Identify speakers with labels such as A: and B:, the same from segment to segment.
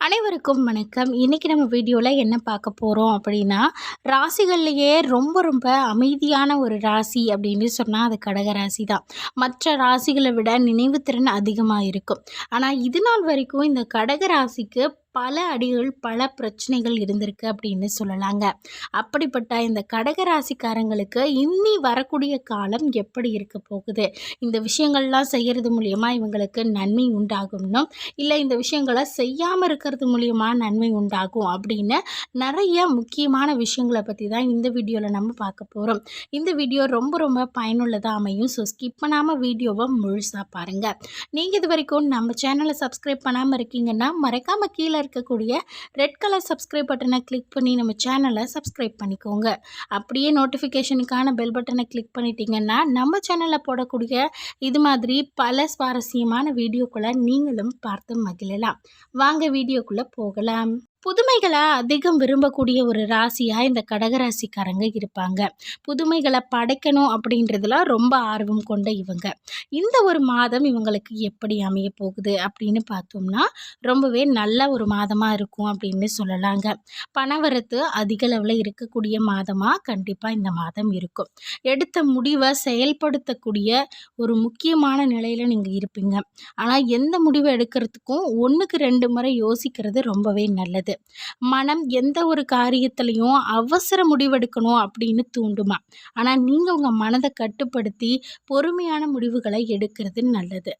A: அனைவருக்கும் வணக்கம். இன்றைக்கி நம்ம வீடியோவில் என்ன பார்க்க போகிறோம் அப்படின்னா ராசிகள்லையே ரொம்ப ரொம்ப அமைதியான ஒரு ராசி அப்படின்னு சொன்னால் அது கடக ராசி தான் மற்ற ராசிகளை விட நினைவுத்திறன் அதிகமாக இருக்கும். ஆனால் இது நாள் வரைக்கும் இந்த கடக ராசிக்கு பல அடிகள் பல பிரச்சனைகள் இருந்திருக்கு அப்படின்னு சொல்லலாங்க. அப்படிப்பட்ட இந்த கடக ராசிக்காரங்களுக்கு இன்னி வரக்கூடிய காலம் எப்படி இருக்க போகுது? இந்த விஷயங்கள்லாம் செய்கிறது மூலியமாக இவங்களுக்கு நன்மை உண்டாகும்னும் இல்லை இந்த விஷயங்களை செய்யாமல் இருக்கிறது மூலியமாக நன்மை உண்டாகும் அப்படின்னு நிறைய முக்கியமான விஷயங்களை பற்றி தான் இந்த வீடியோவில் நம்ம பார்க்க போகிறோம் இந்த வீடியோ ரொம்ப ரொம்ப பயனுள்ளதாக அமையும். ஸோ ஸ்கிப் பண்ணாமல் வீடியோவை முழுசாக பாருங்கள் நீங்கள் இது வரைக்கும் நம்ம சேனலை சப்ஸ்கிரைப் பண்ணாமல் இருக்கீங்கன்னா மறக்காமல் கீழே இருக்கக்கூடிய ரெட் கலர் சப்ஸ்கிரைப் பட்டனை கிளிக் பண்ணி நம்ம சேனலை சப்ஸ்கிரைப் பண்ணிக்கோங்க. அப்படியே நோட்டிஃபிகேஷனுக்கான பெல் பட்டனை கிளிக் பண்ணிட்டீங்கன்னா நம்ம சேனலில் போடக்கூடிய இது மாதிரி பல சுவாரஸ்யமான வீடியோக்களை நீங்களும் பார்த்து மகிழலாம். வாங்க வீடியோக்குள்ளே போகலாம். புதுமைகளை அதிகம் விரும்பக்கூடிய ஒரு ராசியாக இந்த கடகராசிக்காரங்க இருப்பாங்க. புதுமைகளை படைக்கணும் அப்படின்றதுலாம் ரொம்ப ஆர்வம் கொண்ட இவங்க. இந்த ஒரு மாதம் இவங்களுக்கு எப்படி அமைய போகுது அப்படின்னு பார்த்தோம்னா ரொம்பவே நல்ல ஒரு மாதமாக இருக்கும் அப்படின்னு சொல்லலாங்க. பணவரத்து அதிக அளவில் இருக்கக்கூடிய மாதமாக கண்டிப்பாக இந்த மாதம் இருக்கும். எடுத்த முடிவை செயல்படுத்தக்கூடிய ஒரு முக்கியமான நிலையில் நீங்கள் இருப்பீங்க. ஆனால் எந்த முடிவை எடுக்கிறதுக்கும் ஒன்றுக்கு ரெண்டு முறை யோசிக்கிறது ரொம்பவே நல்லது. மனம் எந்த ஒரு காரியத்துலையும் அவசர முடிவெடுக்கணும் அப்படின்னு தூண்டுமா? ஆனால் நீங்கள் உங்கள் மனதை கட்டுப்படுத்தி பொறுமையான முடிவுகளை எடுக்கிறது நல்லது.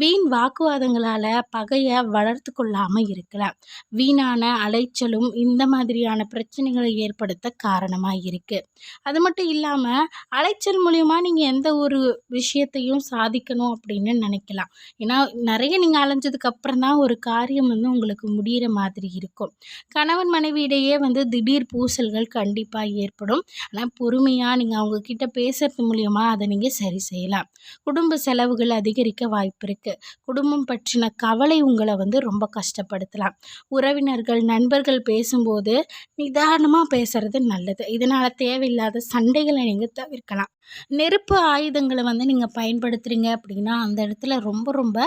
A: வீண் வாக்குவாதங்களால் பகையை வளர்த்து கொள்ளாமல் இருக்கலாம். வீணான அலைச்சலும் இந்த மாதிரியான பிரச்சனைகளை ஏற்படுத்த காரணமாக இருக்குது அது மட்டும் இல்லாமல் அலைச்சல் மூலயமா நீங்கள் எந்த ஒரு விஷயத்தையும் சாதிக்கணும் அப்படின்னு நினைக்கலாம். ஏன்னா நிறைய நீங்கள் அலைஞ்சதுக்கு அப்புறம் தான் ஒரு காரியம் வந்து உங்களுக்கு முடிகிற மாதிரி இருக்கும். கணவன் மனைவியிடையே வந்து திடீர் பூசல்கள் கண்டிப்பாக ஏற்படும். ஆனால் பொறுமையாக நீங்கள் அவங்கக்கிட்ட பேசுகிறது மூலியமாக அதை நீங்கள் சரி செய்யலாம். குடும்ப செலவுகள் அதிகரிக்க வாய்ப்பு இருக்குது குடும்பம் பற்றின கவலை உங்களை வந்து ரொம்ப கஷ்டப்படுத்தலாம். உறவினர்கள் நண்பர்கள் பேசும்போது நிதானமாக பேசுகிறது நல்லது. இதனால் தேவையில்லாத சண்டைகளை நீங்கள் தவிர்க்கலாம். நெருப்பு ஆயுதங்களை வந்து நீங்கள் பயன்படுத்துகிறீங்க அப்படின்னா அந்த இடத்துல ரொம்ப ரொம்ப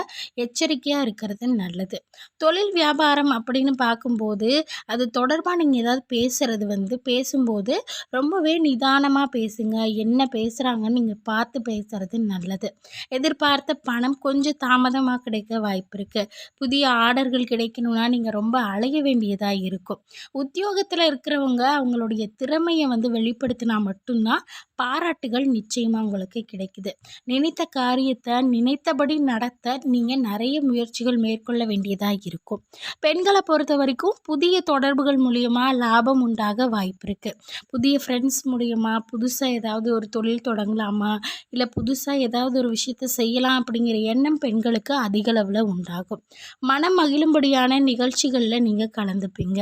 A: எச்சரிக்கையாக இருக்கிறது நல்லது. தொழில் வியாபாரம் அப்படின்னு பார்க்கும்போது அது தொடர்பாக நீங்கள் ஏதாவது பேசுகிறது வந்து பேசும்போது ரொம்பவே நிதானமாக பேசுங்க. என்ன பேசுகிறாங்கன்னு நீங்கள் பார்த்து பேசுகிறது நல்லது. எதிர்பார்த்த பணம் கொஞ்சம் தாமதமாக கிடைக்க வாய்ப்பு இருக்குது புதிய ஆர்டர்கள் கிடைக்கணும்னா நீங்கள் ரொம்ப அலைய வேண்டியதாக இருக்கும். உத்தியோகத்தில் இருக்கிறவங்க அவங்களுடைய திறமையை வந்து வெளிப்படுத்தினா மட்டும்தான் பாராட்டுகள் நிச்சயமாக உங்களுக்கு கிடைக்குது. நினைத்த காரியத்தை நினைத்தபடி நடத்த நீங்கள் நிறைய முயற்சிகள் மேற்கொள்ள வேண்டியதாக இருக்கும். பெண்களை பொறுத்த வரைக்கும் புதிய தொடர்புகள் மூலியமாக லாபம் உண்டாக வாய்ப்பு இருக்குது புதிய ஃப்ரெண்ட்ஸ் மூலியமா புதுசாக ஏதாவது ஒரு தொழில் தொடங்கலாமா? இல்லை புதுசாக ஏதாவது ஒரு விஷயத்தை செய்யலாம் அப்படிங்கிற எண்ணம் பெண்களுக்கு அதிக அளவில் உண்டாகும். மனம் மகிழும்படியான நிகழ்ச்சிகளில் நீங்கள் கலந்துப்பீங்க.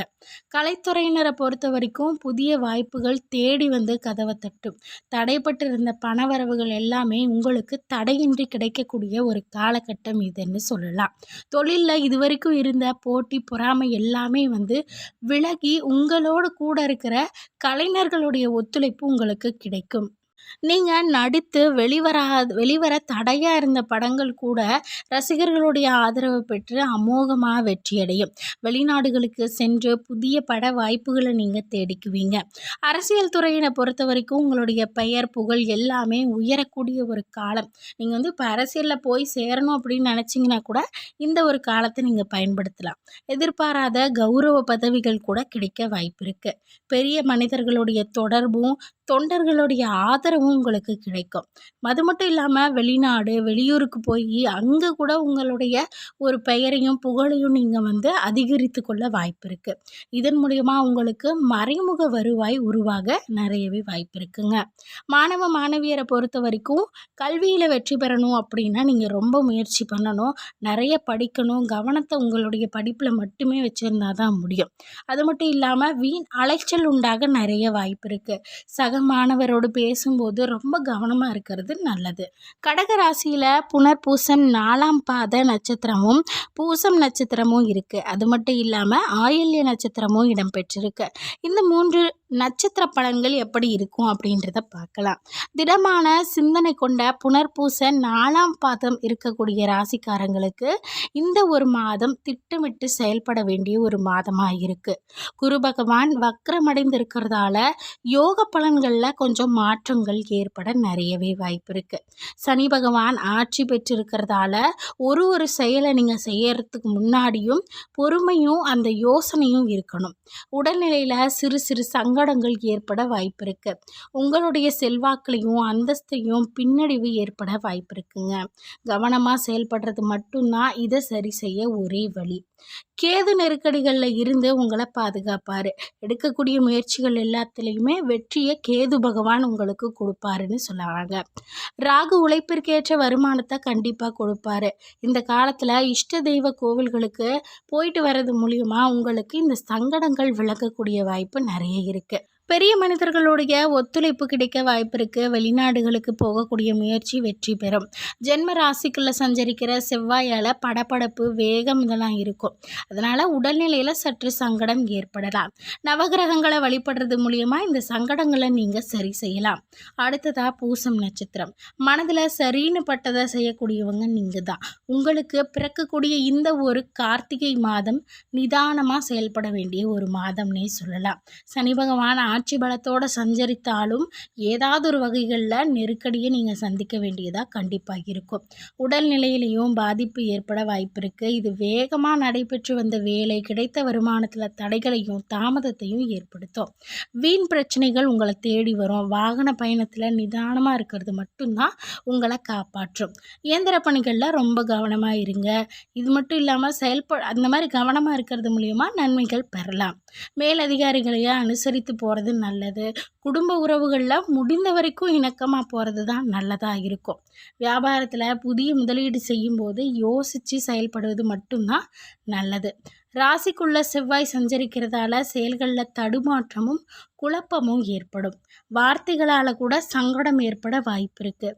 A: கலைத்துறையினரை பொறுத்த வரைக்கும் புதிய வாய்ப்புகள் தேடி வந்து கதவை தட்டும். தடைப்பட்டு இருந்த பணவரவுகள் எல்லாமே உங்களுக்கு தடையின்றி கிடைக்கக்கூடிய ஒரு காலகட்டம் இதுன்னு சொல்லலாம். தொழிலில் இது வரைக்கும் இருந்த போட்டி பொறாமை எல்லாமே வந்து விலகி உங்களோடு கூட இருக்கிற கலைஞர்களுடைய ஒத்துழைப்பு உங்களுக்கு கிடைக்கும். நீங்கள் நடித்து வெளிவரா வெளிவர தடையாக இருந்த படங்கள் கூட ரசிகர்களுடைய ஆதரவு பெற்று அமோகமாக வெற்றியடையும். வெளிநாடுகளுக்கு சென்று புதிய பட வாய்ப்புகளை நீங்கள் தேடிக்குவீங்க. அரசியல் துறையினை பொறுத்த வரைக்கும் உங்களுடைய பெயர் புகழ் எல்லாமே உயரக்கூடிய ஒரு காலம். நீங்கள் வந்து இப்போ அரசியலில் போய் சேரணும் அப்படின்னு நினச்சிங்கன்னா கூட இந்த ஒரு காலத்தை நீங்கள் பயன்படுத்தலாம். எதிர்பாராத கௌரவ பதவிகள் கூட கிடைக்க வாய்ப்பு இருக்குது பெரிய மனிதர்களுடைய தொடர்பும் தொண்டர்களுடைய ஆதரவும் உங்களுக்கு கிடைக்கும். அது மட்டும் இல்லாமல் வெளிநாடு வெளியூருக்கு போய் அங்கே கூட உங்களுடைய ஒரு பெயரையும் புகழையும் நீங்கள் வந்து அதிகரித்து கொள்ள வாய்ப்பு இருக்குது இதன் மூலயமா உங்களுக்கு மறைமுக வருவாய் உருவாக நிறையவே வாய்ப்பு இருக்குங்க. மாணவ மாணவியரை பொறுத்த வரைக்கும் கல்வியில் வெற்றி பெறணும் அப்படின்னா நீங்கள் ரொம்ப முயற்சி பண்ணணும். நிறைய படிக்கணும். கவனத்தை உங்களுடைய படிப்பில் மட்டுமே வச்சுருந்தா தான் முடியும். அது மட்டும் இல்லாமல் வீண் அலைச்சல் உண்டாக நிறைய வாய்ப்பு இருக்குது சக மாணவரோடு பேசும்போது ரொம்ப கவனமாக இருக்கிறது நல்லது. கடக ராசியில் புனர்பூசம் நாலாம் பாத நட்சத்திரமும் பூசம் நட்சத்திரமும் இருக்குது அது மட்டும் இல்லாமல் ஆயில்ய நட்சத்திரமும் இடம்பெற்றிருக்கு இந்த மூன்று நட்சத்திர பலன்கள் எப்படி இருக்கும் அப்படின்றத பார்க்கலாம். திடமான சிந்தனை கொண்ட புனர்பூச நாலாம் பாதம் இருக்கக்கூடிய ராசிக்காரங்களுக்கு இந்த ஒரு மாதம் திட்டமிட்டு செயல்பட வேண்டிய ஒரு மாதமாக இருக்குது குரு பகவான் வக்ரமடைந்து இருக்கிறதால யோக பலன்களில் கொஞ்சம் மாற்றங்கள் ஏற்பட நிறையவே வாய்ப்பு இருக்குது சனி பகவான் ஆட்சி பெற்றிருக்கிறதால ஒரு ஒரு செயலை நீங்கள் செய்யறதுக்கு முன்னாடியும் பொறுமையும் அந்த யோசனையும் இருக்கணும். உடல்நிலையில் சிறு சிறு சங்க சங்கடங்கள் ஏற்பட வாய்ப்பிருக்கு. உங்களுடைய செல்வாக்கிலையும் அந்தஸ்தையும் பின்னடைவு ஏற்பட வாய்ப்பு இருக்குங்க கவனமாக செயல்படுறது மட்டும்தான் இதை சரி செய்ய ஒரே வழி. கேது நெருக்கடிகளில் இருந்து உங்களை பாதுகாப்பார். எடுக்கக்கூடிய முயற்சிகள் எல்லாத்துலேயுமே வெற்றியை கேது பகவான் உங்களுக்கு கொடுப்பாருன்னு சொல்லுவாங்க ராகு உழைப்பிற்கேற்ற வருமானத்தை கண்டிப்பாக கொடுப்பாரு. இந்த காலத்தில் இஷ்ட தெய்வ கோவில்களுக்கு போயிட்டு வர்றது மூலியமாக உங்களுக்கு இந்த சங்கடங்கள் விளக்கக்கூடிய வாய்ப்பு நிறைய இருக்குது பெரிய மனிதர்களுடைய ஒத்துழைப்பு கிடைக்க வாய்ப்பு வெளிநாடுகளுக்கு போகக்கூடிய முயற்சி வெற்றி பெறும். ஜென்ம ராசிக்குள்ளே சஞ்சரிக்கிற செவ்வாயால் படப்படப்பு வேகம் இதெல்லாம் இருக்கும். அதனால் உடல்நிலையில் சற்று சங்கடம் ஏற்படலாம். நவகிரகங்களை வழிபடுறது மூலியமாக இந்த சங்கடங்களை நீங்கள் சரி செய்யலாம். அடுத்ததாக பூசம் நட்சத்திரம். மனதில் சரின்னு பட்டதை செய்யக்கூடியவங்க நீங்கள் தான் உங்களுக்கு பிறக்கக்கூடிய இந்த ஒரு கார்த்திகை மாதம் நிதானமாக செயல்பட வேண்டிய ஒரு மாதம்னே சொல்லலாம். சனி பகவான் ஆட்சி பலத்தோடு சஞ்சரித்தாலும் ஏதாவது ஒரு வகைகளில் நெருக்கடியை நீங்கள் சந்திக்க வேண்டியதாக கண்டிப்பாக இருக்கும். உடல்நிலையிலையும் பாதிப்பு ஏற்பட வாய்ப்பு இருக்குது இது வேகமாக நடைபெற்று வந்த வேலை கிடைத்த வருமானத்தில் தடைகளையும் தாமதத்தையும் ஏற்படுத்தும். வீண் பிரச்சனைகள் உங்களை தேடி வரும். வாகன பயணத்தில் நிதானமாக இருக்கிறது மட்டும்தான் உங்களை காப்பாற்றும். இயந்திர பணிகளில் ரொம்ப கவனமாக இருங்க. இது மட்டும் இல்லாமல் செயல்ப அந்த மாதிரி கவனமாக இருக்கிறது மூலியமாக நன்மைகள் பெறலாம். மேலதிகாரிகளையே அனுசரித்து போகிறது போகிறது நல்லது. குடும்ப உறவுகளில் முடிந்த வரைக்கும் இணக்கமாக போகிறது தான் நல்லதாக இருக்கும். வியாபாரத்தில் புதிய முதலீடு செய்யும்போது யோசித்து செயல்படுவது மட்டும்தான் நல்லது. ராசிக்குள்ள செவ்வாய் சஞ்சரிக்கிறதால செயல்களில் தடுமாற்றமும் குழப்பமும் ஏற்படும். வார்த்தைகளால் கூட சங்கடம் ஏற்பட வாய்ப்பு இருக்குது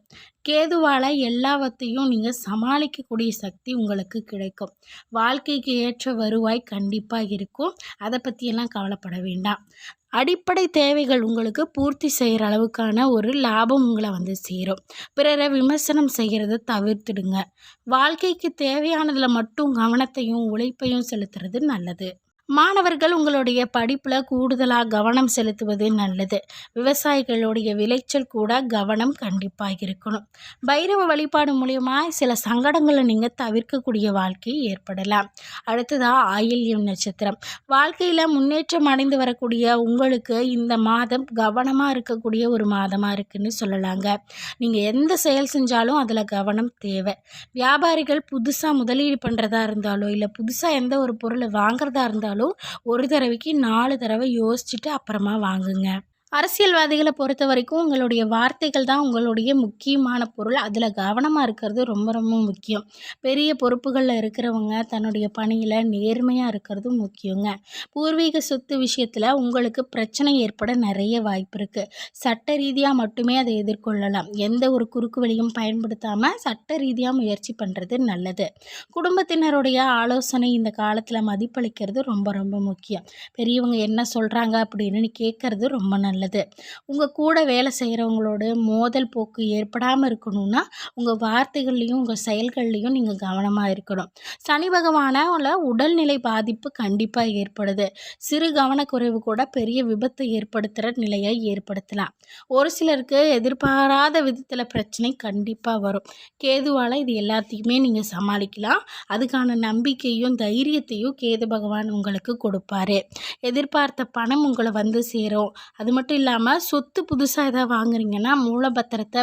A: கேதுவால் எல்லாவற்றையும் நீங்கள் சமாளிக்கக்கூடிய சக்தி உங்களுக்கு கிடைக்கும். வாழ்க்கைக்கு ஏற்ற வருவாய் கண்டிப்பாக இருக்கும். அதை பற்றியெல்லாம் கவலைப்பட வேண்டாம். அடிப்படை தேவைகள் உங்களுக்கு பூர்த்தி செய்கிற அளவுக்கான ஒரு லாபம் உங்களை வந்து சேரும். பிறரை விமர்சனம் செய்கிறத தவிர்த்துடுங்க. வாழ்க்கைக்கு தேவையானதில் மட்டும் கவனத்தையும் உழைப்பையும் செலுத்துறது நல்லது. மாணவர்கள் உங்களுடைய படிப்பில் கூடுதலாக கவனம் செலுத்துவது நல்லது. விவசாயிகளுடைய விளைச்சல் கூட கவனம் கண்டிப்பாக இருக்கணும். பைரவ வழிபாடு மூலயமா சில சங்கடங்களை நீங்கள் தவிர்க்கக்கூடிய வாழ்க்கை ஏற்படலாம். அடுத்ததாக ஆயில்யம் நட்சத்திரம். வாழ்க்கையில் முன்னேற்றம் அடைந்து வரக்கூடிய உங்களுக்கு இந்த மாதம் கவனமாக இருக்கக்கூடிய ஒரு மாதமாக இருக்குன்னு சொல்லலாங்க. நீங்கள் எந்த செயல் செஞ்சாலும் அதில் கவனம் தேவை. வியாபாரிகள் புதுசாக முதலீடு பண்ணுறதா இருந்தாலோ இல்லை புதுசாக எந்த ஒரு பொருளை வாங்குறதா இருந்தாலும் இருந்தாலும் ஒரு தடவைக்கு நாலு தடவை யோசிச்சுட்டு அப்புறமா வாங்குங்க. அரசியல்வாதிகளை பொறுத்த வரைக்கும் உங்களுடைய வார்த்தைகள் தான் உங்களுடைய முக்கியமான பொருள். அதில் கவனமாக இருக்கிறது ரொம்ப ரொம்ப முக்கியம். பெரிய பொறுப்புகளில் இருக்கிறவங்க தன்னுடைய பணியில் நேர்மையாக இருக்கிறது முக்கியங்க. பூர்வீக சொத்து விஷயத்தில் உங்களுக்கு பிரச்சனை ஏற்பட நிறைய வாய்ப்பு இருக்குது சட்ட ரீதியாக மட்டுமே அதை எதிர்கொள்ளலாம். எந்த ஒரு குறுக்கு வழியும் பயன்படுத்தாமல் சட்ட ரீதியாக முயற்சி பண்ணுறது நல்லது. குடும்பத்தினருடைய ஆலோசனை இந்த காலத்தில் மதிப்பளிக்கிறது ரொம்ப ரொம்ப முக்கியம். பெரியவங்க என்ன சொல்கிறாங்க அப்படின்னு கேட்குறது ரொம்ப நல்லது. நல்லது உங்கள் கூட வேலை செய்கிறவங்களோட மோதல் போக்கு ஏற்படாமல் இருக்கணும்னா உங்கள் வார்த்தைகள்லேயும் உங்கள் செயல்கள்லேயும் நீங்கள் கவனமாக இருக்கணும். சனி பகவானால் உடல்நிலை பாதிப்பு கண்டிப்பாக ஏற்படுது. சிறு கவனக்குறைவு கூட பெரிய விபத்தை ஏற்படுத்துகிற நிலையை ஏற்படுத்தலாம். ஒரு சிலருக்கு எதிர்பாராத விதத்தில் பிரச்சனை கண்டிப்பாக வரும். கேதுவால் இது எல்லாத்தையுமே நீங்கள் சமாளிக்கலாம். அதுக்கான நம்பிக்கையும் தைரியத்தையும் கேது பகவான் உங்களுக்கு கொடுப்பாரு. எதிர்பார்த்த பணம் உங்களை வந்து சேரும். அது மட்டும் மட்டும் இல்லாமல் சொத்து புதுசாக எதாவது வாங்குறீங்கன்னா மூலப்பத்திரத்தை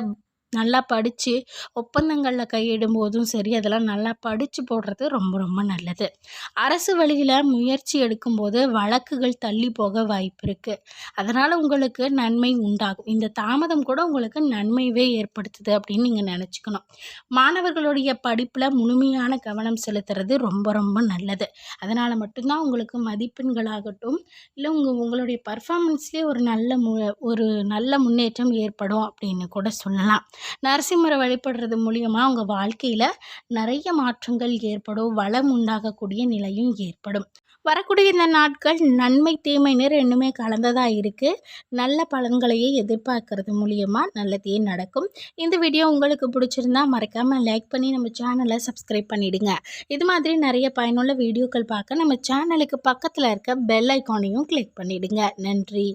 A: நல்லா படித்து ஒப்பந்தங்களில் கையிடும் போதும் சரி அதெல்லாம் நல்லா படித்து போடுறது ரொம்ப ரொம்ப நல்லது. அரசு வழியில் முயற்சி எடுக்கும்போது வழக்குகள் தள்ளி போக வாய்ப்பு இருக்குது அதனால் உங்களுக்கு நன்மை உண்டாகும். இந்த தாமதம் கூட உங்களுக்கு நன்மையவே ஏற்படுத்துது அப்படின்னு நீங்கள் நினச்சிக்கணும். மாணவர்களுடைய படிப்பில் முழுமையான கவனம் செலுத்துறது ரொம்ப ரொம்ப நல்லது. அதனால் மட்டும்தான் உங்களுக்கு மதிப்பெண்களாகட்டும் இல்லை உங்கள் உங்களுடைய பர்ஃபாமன்ஸ்லேயே ஒரு நல்ல மு ஒரு நல்ல முன்னேற்றம் ஏற்படும் அப்படின்னு கூட சொல்லலாம். நரசிம்மரை வழிபடுறது மூலியமாக உங்கள் வாழ்க்கையில் நிறைய மாற்றங்கள் ஏற்படும் வளம் உண்டாகக்கூடிய நிலையும் ஏற்படும். வரக்கூடிய இந்த நாட்கள் நன்மை தீமைன்னு ரெண்டுமே கலந்ததாக இருக்குது நல்ல பலன்களையே எதிர்பார்க்கறது மூலியமாக நல்லதே நடக்கும். இந்த வீடியோ உங்களுக்கு பிடிச்சிருந்தா மறக்காமல் லைக் பண்ணி நம்ம சேனலை சப்ஸ்கிரைப் பண்ணிவிடுங்க இது மாதிரி நிறைய பயனுள்ள வீடியோக்கள் பார்க்க நம்ம சேனலுக்கு பக்கத்தில் இருக்க பெல் ஐக்கானையும் கிளிக் பண்ணிவிடுங்க நன்றி.